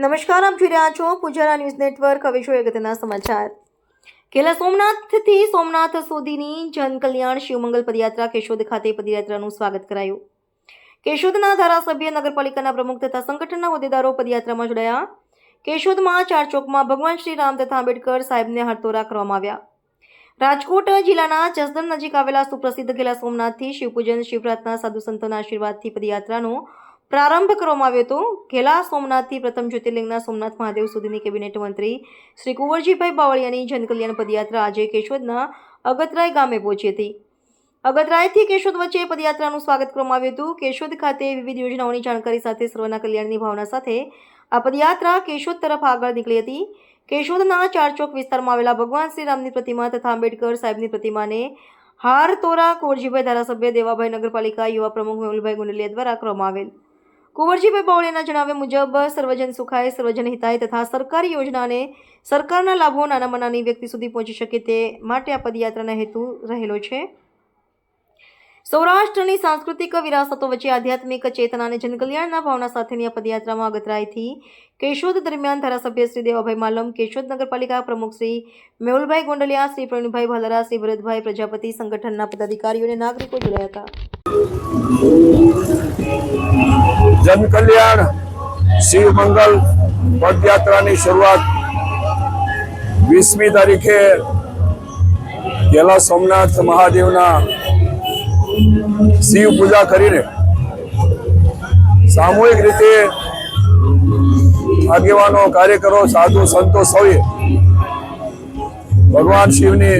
નમસ્કાર, આપ જોઈ રહ્યા છો પૂજારા ન્યૂઝ નેટવર્ક. હવે જોઈએ અગત્યના સમાચાર. કેલા સોમનાથથી સોમનાથ સુધીની જનકલ્યાણ શિવમંગલ પદયાત્રા કેશોદ ખાતે પદયાત્રાનું સ્વાગત કરાયું. કેશોદના ધારાસભ્ય નગરપાલિકાના પ્રમુખ તથા સંગઠનના હોદ્દેદારો પદયાત્રામાં જોડાયા. કેશોદમાં ચાર ચોકમાં ભગવાન શ્રી રામ તથા આંબેડકર સાહેબને હરતો કરવામાં આવ્યા. રાજકોટ જિલ્લાના જસદણ નજીક આવેલા સુપ્રસિદ્ધ ગેલા સોમનાથથી શિવપૂજન શિવરાતના સાધુ સંતોના આશીર્વાદથી પદયાત્રાનો પ્રારંભ કરવામાં આવ્યો હતો. ઘેલા સોમનાથથી પ્રથમ જ્યોતિર્લિંગના સોમનાથ મહાદેવ સુધીની કેબિનેટ મંત્રી શ્રી કુંવરજીભાઈ બાવળિયાની જનકલ્યાણ પદયાત્રા આજે કેશોદના અગતરાય ગામે પહોંચી હતી. અગતરાયથી કેશોદ વચ્ચે પદયાત્રાનું સ્વાગત કરવામાં આવ્યું હતું. કેશોદ ખાતે વિવિધ યોજનાઓની જાણકારી સાથે સર્વના કલ્યાણની ભાવના સાથે આ પદયાત્રા કેશોદ તરફ આગળ નીકળી હતી. કેશોદના ચારચોક વિસ્તારમાં આવેલા ભગવાન શ્રી રામની પ્રતિમા તથા આંબેડકર સાહેબની પ્રતિમાને હાર તોરા કોરજીભાઈ ધારાસભ્ય દેવાભાઈ નગરપાલિકા યુવા પ્રમુખ મેહુલભાઈ ગુંડલિયા દ્વારા કરવામાં આવેલ. કુંવરજીભાઈ બાવળિયાના જણાવ્યા મુજબ, સર્વજન સુખાય, સર્વજન હિતાય તથા સરકારી યોજનાને સરકારના લાભો નાનામાં નાની વ્યક્તિ સુધી પહોંચી શકે તે માટે આ પદયાત્રાના હેતુ રહેલો છે. સૌરાષ્ટ્રની સાંસ્કૃતિક વિરાસતો વચ્ચે આધ્યાત્મિક ચેતના અને જનકલ્યાણના ભાવના સાથેની આ પદયાત્રામાં અગતરાયથી કેશોદ દરમિયાન ધારાસભ્ય શ્રી દેવાભાઈ માલમ, કેશોદ નગરપાલિકા પ્રમુખ શ્રી મેહુલભાઈ ગોંડલિયા, શ્રી પ્રવીણભાઈ ભાલરા, શ્રી ભરતભાઈ પ્રજાપતિ સંગઠનના પદાધિકારીઓ અને નાગરિકો જોડાયા હતા. જનકલ્યાણ, શિવ મંગલ પદયાત્રાની શરૂઆત વીસમી તારીખે ગેલા સોમનાથ મહાદેવના શિવ પૂજા કરીને સામૂહિક રીતે આગેવાનો, કાર્યકરો, સાધુ સંતો સૌએ ભગવાન શિવની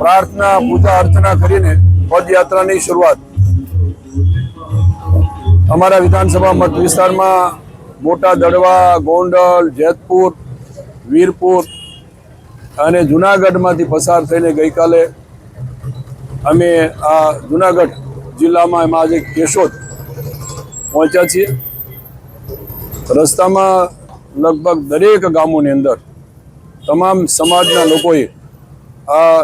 પ્રાર્થના, પૂજા અર્ચના કરીને પદયાત્રાની શરૂઆત અમારા વિધાનસભા મત વિસ્તારમાં મોટા દડવા, ગોંડલ, જેતપુર, વીરપુર અને જુનાગઢમાંથી પસાર થઈને ગઈકાલે અમે આ જુનાગઢ જિલ્લામાં એમાં આજે કેશોદ પહોંચ્યા છીએ. રસ્તામાં લગભગ દરેક ગામોની અંદર તમામ સમાજના લોકોએ આ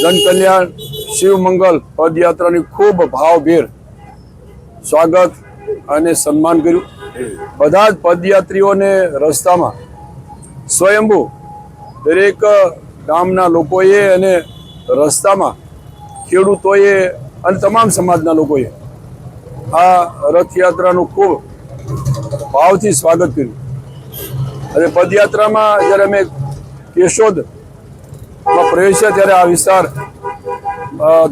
જનકલ્યાણ, શિવમંગલ પદયાત્રાની ખૂબ ભાવભેર સ્વાગત અને સન્માન કર્યું. બધા જ પદયાત્રીઓને રસ્તામાં સ્વયંભૂ દરેક ગામના લોકોએ અને રસ્તામાં ખેડૂતોએ અને તમામ સમાજના લોકોએ આ રથયાત્રાનું ખૂબ ભાવથી સ્વાગત કર્યું. અને પદયાત્રામાં જ્યારે અમે કેશોદમાં પ્રવેશ્યા ત્યારે આ વિસ્તાર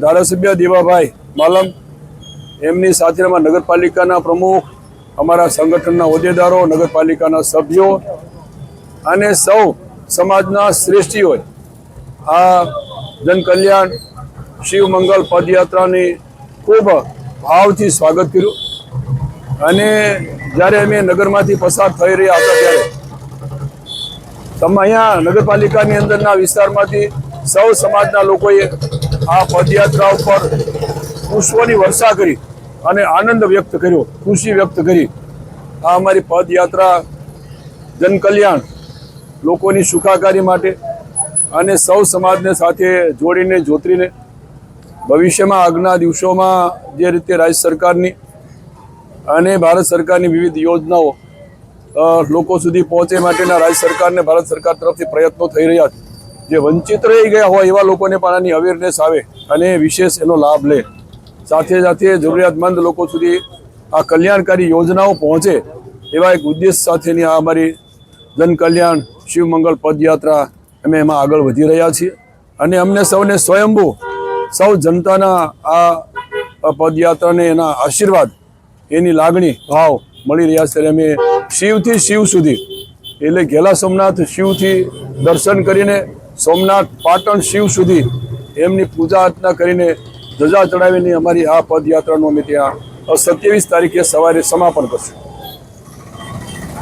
ધારાસભ્ય દેવાભાઈ માલમ એમની સાથે અમારા નગરપાલિકાના પ્રમુખ, અમારા સંગઠનના હોદ્દેદારો, નગરપાલિકાના સભ્યો અને સૌ સમાજના શ્રેષ્ઠીઓએ આ જનકલ્યાણ શિવમંગલ પદયાત્રાની ખૂબ ભાવથી સ્વાગત કર્યું. અને જ્યારે અમે નગરમાંથી પસાર થઈ રહ્યા હતા ત્યારે તમે અહીંયા નગરપાલિકાની અંદરના વિસ્તારમાંથી સૌ સમાજના લોકોએ આ પદયાત્રા ઉપર પુષ્પોની વર્ષા કરી. અને આનંદ વ્યક્ત કર્યો, ખુશી વ્યક્ત કરી. આ અમારી પદયાત્રા, જનકલ્યાણ, લોકોની સુખાકારી માટે અને સૌ સમાજને સાથે જોડીને, જોતરીને ભવિષ્યમાં આગના દિવસોમાં જે રીતે રાજ્ય સરકારની અને ભારત સરકારની વિવિધ યોજનાઓ લોકો સુધી પહોંચે માટેના રાજ્ય સરકારને ભારત સરકાર તરફથી પ્રયત્નો થઈ રહ્યા છે. જે વંચિત રહી ગયા હોય એવા લોકોને પણ આની અવેરનેસ આવે અને વિશેષ એનો લાભ લે. સાથે સાથે જરૂરિયાતમંદ લોકો સુધી આ કલ્યાણકારી યોજનાઓ પહોંચે એવા એક ઉદ્દેશ સાથેની આ અમારી જનકલ્યાણ શિવમંગળ પદયાત્રા અમે એમાં આગળ વધી રહ્યા છીએ. અને અમને સૌને સ્વયંભૂ સૌ જનતાના આ પદયાત્રાને એના આશીર્વાદ, એની લાગણી, ભાવ મળી રહ્યા છે. અમે શિવથી શિવ સુધી, એટલે ઘેલા સોમનાથ શિવથી દર્શન કરીને સોમનાથ પાટણ શિવ સુધી એમની પૂજા અર્ચના કરીને ધજા ચડાવીને અમારી આ પદયાત્રાનું અમે ત્યાં સત્યાવીસ તારીખે સવારે સમાપન કરશું.